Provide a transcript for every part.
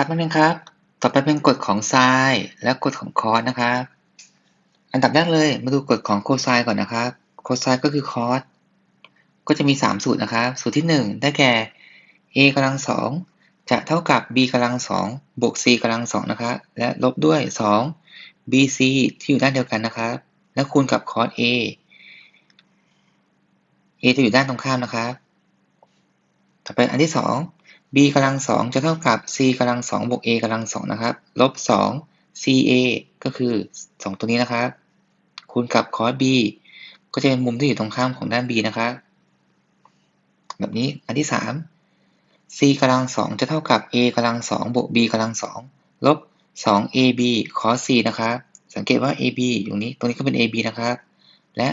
ครับนักเรียนครับ ต่อไปเป็นกฎของไซน์และกฎของคอสนะครับ อันดับแรกเลยมาดูกฎของโคไซน์ก่อนนะครับ โคไซน์ก็คือคอส ก็จะมี 3 สูตรนะครับ สูตรที่ 1 ได้แก่ a กำลังสองจะเท่ากับ b กำลังสองบวก c กำลังสองนะครับ และลบด้วย 2 bc ที่อยู่ด้านเดียวกันนะครับ และคูณกับคอส a a จะอยู่ด้านตรงข้ามนะครับ ต่อไปอันที่ 2 b กำลังสองจะเท่ากับ c กำลังสองบวก a กำลังสองนะครับ ลบ2 ca ก็คือ2ตัวนี้นะครับ คูณกับ cos b ก็จะเป็นมุมที่อยู่ตรงข้ามของด้าน b นะครับ แบบนี้อันที่3 c กำลังสองจะเท่ากับ a กำลังสองบวก b กำลังสองลบ2 ab cos c นะครับ สังเกตว่า ab อยู่นี้ ตรงนี้ก็เป็น ab นะครับ และ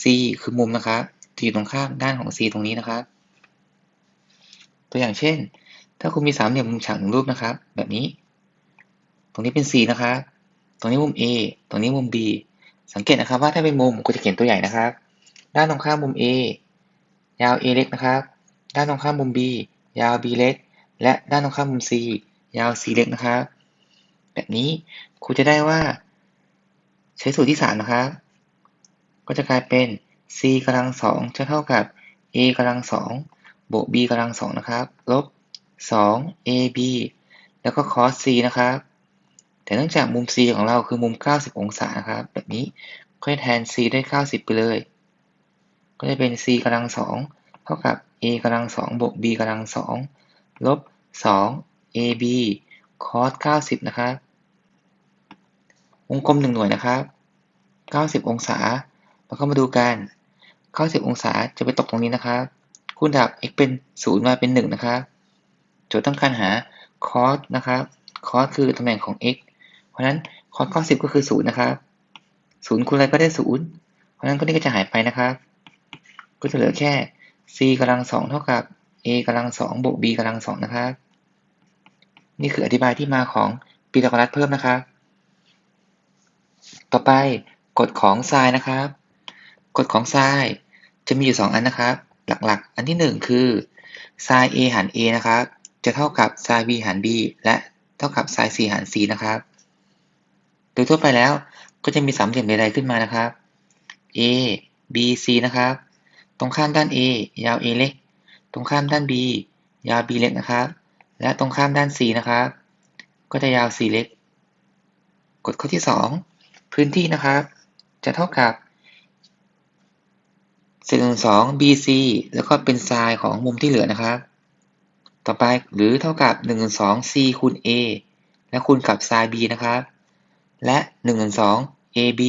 c คือมุมนะครับที่อยู่ตรงข้ามด้านของ c ตรงนี้นะครับ ตัวอย่างเช่น ถ้าคุณมีสามเหลี่ยมมุมฉากหนึ่งรูปนะครับ แบบนี้ ตรงนี้เป็น c นะครับ ตรงนี้มุม a ตรงนี้มุม b สังเกตนะครับว่าถ้าเป็นมุมกูจะเขียนตัวใหญ่นะครับ ด้านตรงข้ามมุม a ยาว a เล็กนะครับ ด้านตรงข้ามมุม b ยาว b เล็ก และด้านตรงข้ามมุม c ยาว c เล็กนะครับ แบบนี้ครูจะได้ว่า ใช้สูตรที่สามนะครับ ก็จะกลายเป็น c กำลังสองจะเท่ากับ a กำลังสอง บวก b กำลังสองนะครับลบ 2 ab แล้วก็ cos c นะครับ แต่เนื่องจากมุม c ของเราคือมุม 90 องศานะครับ แบบนี้ก็จะแทน c ด้วย 90 ไปเลย ก็จะเป็น c กำลังสองเท่ากับ a กำลังสองบวก b กำลังสองลบ 2 ab cos 90 นะครับ วงกลม1หน่วยนะครับ 90 องศา แล้วก็มาดูกัน 90 องศาจะไปตกตรงนี้นะครับ คูณดับ x เป็น 0 มาเป็น 1 นะครับ โจทย์ต้องการหา cos นะครับ cos คือตำแหน่งของ x เพราะฉะนั้น cos 90ก็คือ 0 นะครับ 0 คูณอะไรก็ได้ 0 เพราะฉะนั้นก็นี่ก็จะหายไปนะครับ ก็จะเหลือแค่ c กำลัง2เท่ากับ a กำลัง2บวก b กำลัง2นะครับ นี่คืออธิบายที่มาของปีตาโกรัสเพิ่มนะครับ ต่อไปกฎของไซน์นะครับ กฎของไซน์จะมีอยู่ 2 อันนะครับ หลักๆ อันที่ 1 คือ sin a หาร a นะครับ จะเท่ากับ sin b หาร b และเท่ากับ sin c หาร c นะครับ โดยทั่วไปแล้วก็จะมีสามเหลี่ยมใดๆขึ้นมานะครับ a b c นะครับ ตรงข้ามด้าน a ยาว a เล็ก ตรงข้ามด้าน b ยาว b เล็กนะครับ และตรงข้ามด้าน c นะครับ ก็จะยาว c เล็ก กฎข้อที่ 2 พื้นที่นะครับ จะเท่ากับ เศษส่วนสอง BC แล้วก็เป็นไซน์ของมุมที่เหลือนะครับ ต่อไปหรือเท่ากับ1 2 C คูณ A และคูณกับไซน์ B นะครับ และ1 2 AB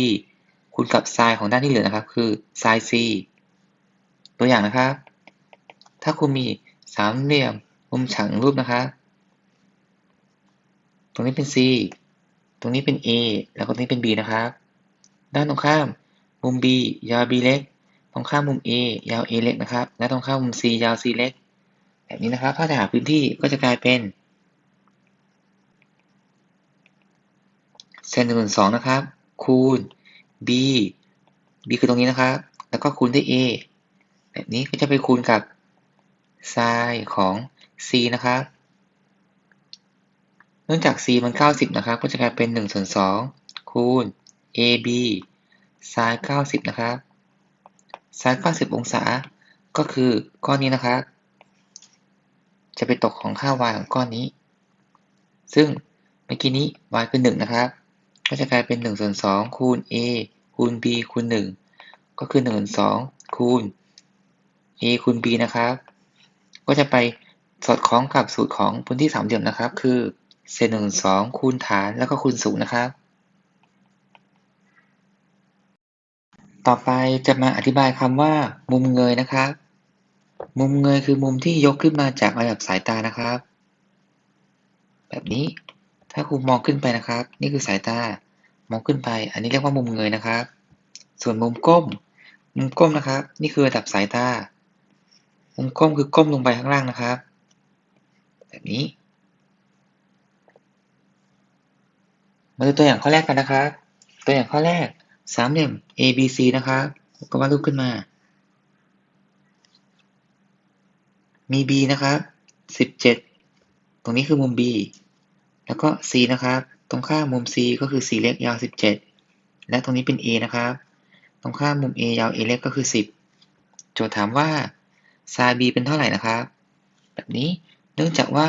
คูณกับไซน์ของด้านที่เหลือนะครับ คือไซน์ C ตัวอย่างนะครับ ถ้าคุณมีสามเหลี่ยมมุมฉากรูปนะครับตรงนี้เป็น C ตรงนี้เป็น A แล้วก็ตรงนี้เป็น B นะครับ ด้านตรงข้าม มุม B ยาว B เล็ก ตรงข้ามมุม A ยาว A เล็กนะครับ และตรงข้ามมุม C ยาว C เล็ก แบบนี้นะครับ ถ้าจะหาพื้นที่ก็จะกลายเป็นเซนหนึ่งสองนะครับ คูณ b b คือตรงนี้นะครับ แล้วก็คูณด้วย a แบบนี้ก็จะไปคูณกับไซน์ของ c นะครับ เนื่องจาก c มัน 90 นะครับ ก็จะกลายเป็น1ส่วน2คูณ ab ไซน์90 นะครับ ไซน์90 องศา ก็คือก้อนนี้นะครับ จะไปตกของค่า y ของก้อนนี้ ซึ่งเมื่อกี้นี้ y คือ 1 นะครับ ก็จะกลายเป็น1ส่วน2คูณ a คูณ b คูณ 1 ก็คือ1ส่วน2คูณ a คูณ b นะครับ ก็จะไปสอดคล้องกับสูตรของพื้นที่สามเหลี่ยมนะครับ คือเศษ1ส่วน2คูณฐานแล้วก็คูณ0นะครับ ต่อไปจะมาอธิบายคำว่า มุมเงยนะครับ มุมเงยคือมุมที่ยกขึ้นมาจากระดับสายตานะครับ แบบนี้ถ้าคุณมองขึ้นไปนะครับ นี่คือสายตามองขึ้นไป อันนี้เรียกว่ามุมเงยนะครับ ส่วนมุมก้ม มุมก้มนะครับ นี่คือระดับสายตา มุมก้มคือก้มลงไปข้างล่างนะครับ แบบนี้ มาดูตัวอย่างข้อแรกกันนะครับ ตัวอย่างข้อแรก สามเหลี่ยม ABC นะครับก็วาดรูปขึ้นมา มี B นะครับ17ตรงนี้คือมุม B แล้วก็ c นะครับ ตรงข้ามมุม c ก็คือ c เล็กยาว17และตรงนี้เป็น a นะครับ ตรงข้ามมุม a ยาว a เล็กก็คือ10โจทย์ถามว่า sin b เป็นเท่าไหร่นะครับ แบบนี้เนื่องจากว่า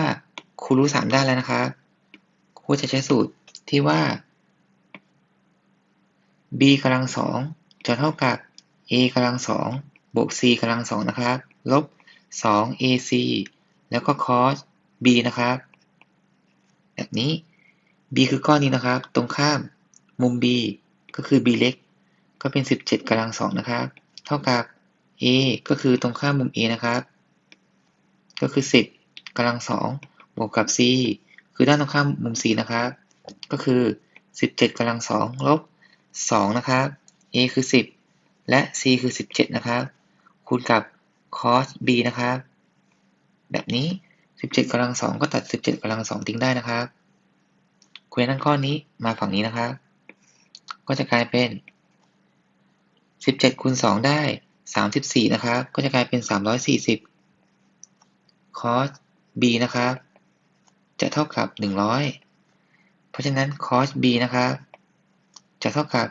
ครูรู้ 3 ด้านแล้วนะครับครูจะใช้สูตรที่ว่า b กำลังสองจะเท่ากับ a กำลังสองบวก c กำลังสองนะครับ ลบ 2 ac แล้วก็ cos b นะครับ แบบนี้ b คือก้อนนี้นะครับ ตรงข้ามมุม b ก็คือ b เล็ก ก็เป็น 17กำลังสองนะครับ เท่ากับ a ก็คือตรงข้ามมุม a นะครับ ก็คือ 10กำลังสองบวกกับ c คือด้านตรงข้ามมุม c นะครับ ก็คือ 17กำลังสองลบ 2 นะครับ a คือ 10 และ c คือ 17 นะครับ คูณกับ cos b นะครับ แบบนี้ 17กำลังสองก็ตัด 17กำลังสองทิ้งได้นะครับคุยนั่นข้อนี้มาฝั่งนี้นะครับ ก็จะกลายเป็น 17คูณ2ได้ 34 นะครับ ก็จะกลายเป็น 340 cos b นะครับ จะเท่ากับ 100 เพราะฉะนั้น cos b นะครับ จะเท่ากับ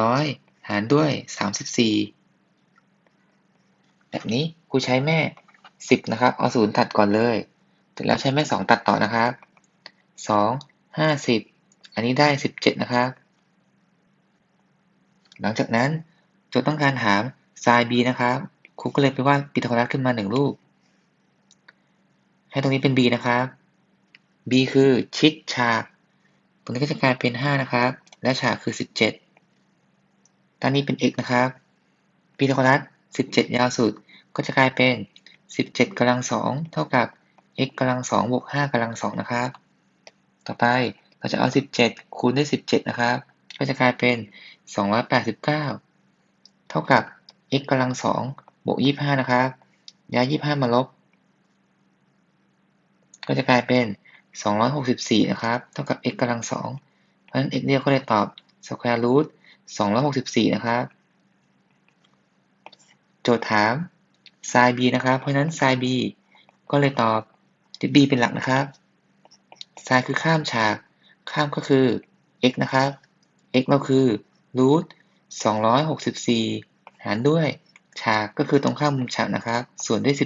100 หารด้วย 34 แบบนี้ครูใช้แม่ 10 นะครับ เอาศูนย์ตัดก่อนเลย เสร็จแล้วใช้แม่ 2 ตัดต่อนะครับ 2 50 อันนี้ได้ 17 นะครับ หลังจากนั้นโจทย์ต้องการหา sin b นะครับ ครูก็เลยไปวาดปิทาโกรัสขึ้นมา 1 รูป ให้ตรงนี้เป็น b นะครับ b คือชิดฉาก ตรงนี้ก็จะกลายเป็น 5 นะครับ และฉากคือ 17ด้านนี้เป็น x นะครับปิทาโกรัส17 ยาวสุดก็จะกลายเป็น 17กำลัง2เท่ากับ x กำลัง2บวก5กำลัง2นะครับ ต่อไปเราจะเอา 17 คูณด้วย 17 นะครับ ก็จะกลายเป็น 289 เท่ากับ x กำลัง2บวก25 นะครับ ย้าย 25 มาลบ ก็จะกลายเป็น 264 นะครับ เท่ากับ x กำลัง2 ราะฉะนั้น x เรียกก็เลยตอบ square root 264 นะครับ โจทย์ถาม sin b นะครับ เพราะฉะนั้น sin b ก็เลยตอบที่ b เป็นหลักนะครับ sin คือข้ามฉาก ข้ามก็คือ x นะครับ x เราคือ root 264 หารด้วยฉากก็คือตรงข้ามมุมฉากนะครับ ส่วนด้วย 17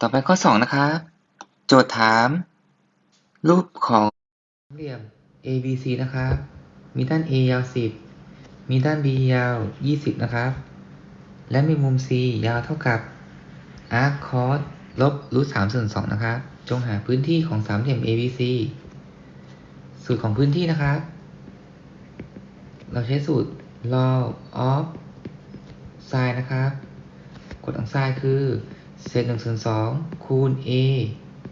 ต่อไปข้อ 2 นะครับ โจทย์ถาม รูปของสามเหลี่ยม ABC นะครับ มีด้าน A ยาว 10 มีด้าน B ยาว 20 นะครับ และมีมุม C ยาวเท่ากับ arc cos ลบ root 3ส่วน2นะครับ จงหาพื้นที่ของสามเหลี่ยม ABC สูตรของพื้นที่นะครับ เราใช้สูตร log of sin นะครับ กฎของ sin คือ เศษ1ส่วน2คูณ a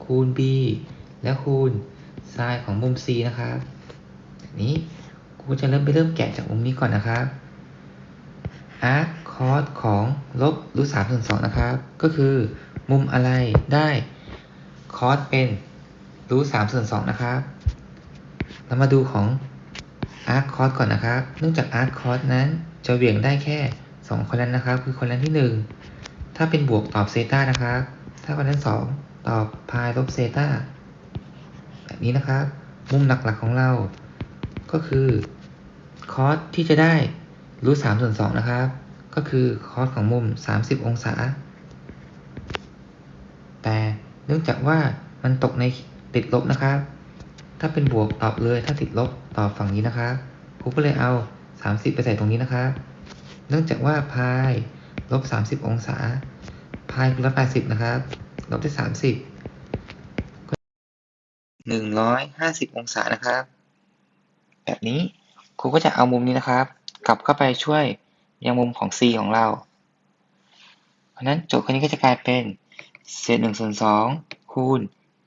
คูณ b และคูณ sin ของมุม c นะครับนี้ครูจะเริ่มไปเริ่มแกะจากมุมนี้ก่อนนะครับ arc cos ของลบ root 3ส่วน2นะครับ ก็คือมุมอะไรได้ cos เป็น root 3ส่วน2นะครับ เรามาดูของ arc cos ก่อนนะครับ เนื่องจาก arc cos นั้นจะเหวี่ยงได้แค่ 2 คนนั้นนะครับ คือคนนั้นที่ 1 ถ้าเป็นบวกตอบเซต้านะครับ ถ้าคนนั้น 2 ตอบพายลบเซต้า แบบนี้นะครับ มุมหลักๆของเรา ก็คือ cos ที่จะได้ root 3ส่วน2นะครับ ก็คือ cos ของมุม 30 องศา แต่เนื่องจากว่ามันตกในติดลบนะครับ ถ้าเป็นบวกตอบเลยถ้าติดลบตอบฝั่งนี้นะครับครูก็เลยเอา 30 ไปใส่ตรงนี้นะครับ เนื่องจากว่าพายลบ 30 องศา พายคือลบ80 นะครับ ลบด้วย30 150องศานะครับ แบบนี้ครูก็จะเอามุมนี้นะครับ กลับเข้าไปช่วยยังมุมของ c ของเรา เพราะนั้นโจทย์ข้อนี้ก็จะกลายเป็นเศษ1ส่วน2คูณ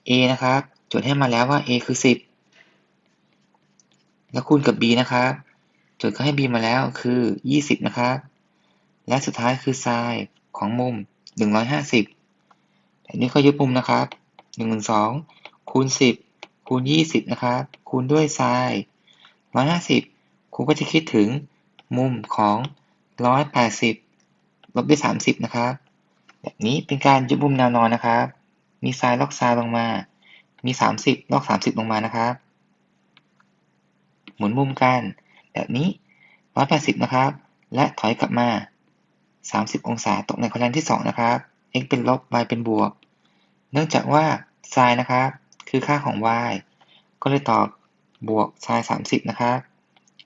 a นะครับโจทย์ให้มาแล้วว่า a คือ10แล้วคูณกับ b นะครับโจทย์ก็ให้ b มาแล้วคือ20นะครับ และสุดท้ายคือ sin ของมุม150แบบนี้ก็ยึดมุมนะครับ1 2คูณ10 คูณ 20 นะครับ คูณด้วย sin 150ครูก็จะคิดถึงมุมของ 180 ลบด้วย 30 นะครับ แบบนี้เป็นการยึดมุมแนวนอนนะครับ มีไซน์ล็อกไซน์ลงมา มี 30 ลอก 30 ลงมานะครับ หมุนมุมกัน แบบนี้ 180 นะครับ และถอยกลับมา 30 องศาตกในคอลัมน์ที่ 2 นะครับ x เป็นลบ y เป็นบวก เนื่องจากว่าไซน์นะครับ คือค่าของ y ก็เลยตอบบวกไซน์30 นะครับ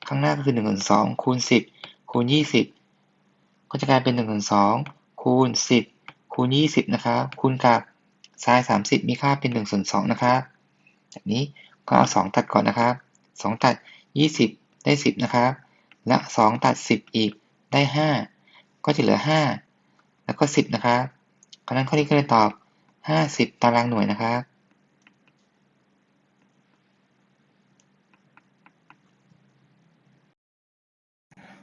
ข้างหน้าก็คือ1ส่วน2คูณ 10 คูณ 20 ก็จะกลายเป็น1ส่วน2คูณ 10 คูณ 20 นะครับ คูณกับไซน์30 มีค่าเป็น1ส่วน2นะครับแบบนี้ก็เอา 2 ตัดก่อนนะครับ 2 ตัด 20 ได้ 10 นะครับ และ 2 ตัด 10 อีกได้ 5 ก็จะเหลือ 5 แล้วก็ 10 นะครับเพราะนั้นข้อนี้ก็เลยตอบ 50 ตารางหน่วยนะครับ